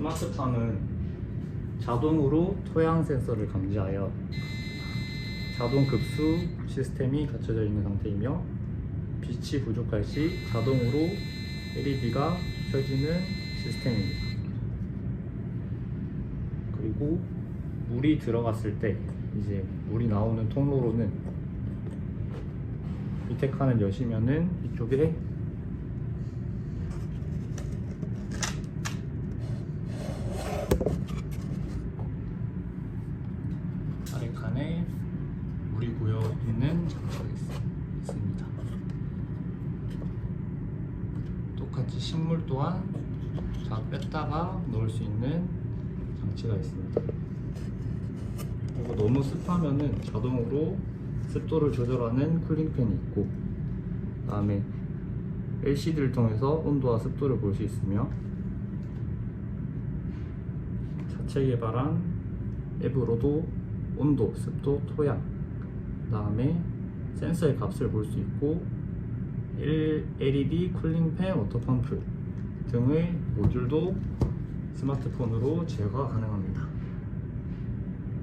스마트팜은 자동으로 토양 센서를 감지하여 자동 급수 시스템이 갖춰져 있는 상태이며 빛이 부족할 시 자동으로 LED가 켜지는 시스템입니다. 그리고 물이 들어갔을 때 이제 물이 나오는 통로로는 밑에 칸을 여시면은 이쪽에 아래 칸에 물이 고여 있는 장치가 있- 있습니다. 똑같이 식물 또한 자 뺐다가 넣을 수 있는 장치가 있습니다. 그리고 너무 습하면은 자동으로 습도를 조절하는 쿨링팬이 있고 그다음에 LCD를 통해서 온도와 습도를 볼 수 있으며 자체 개발한 앱으로도 온도, 습도, 토양 그 다음에 센서의 값을 볼 수 있고 LED 쿨링팬 워터펌프 등의 모듈도 스마트폰으로 제어가 가능합니다.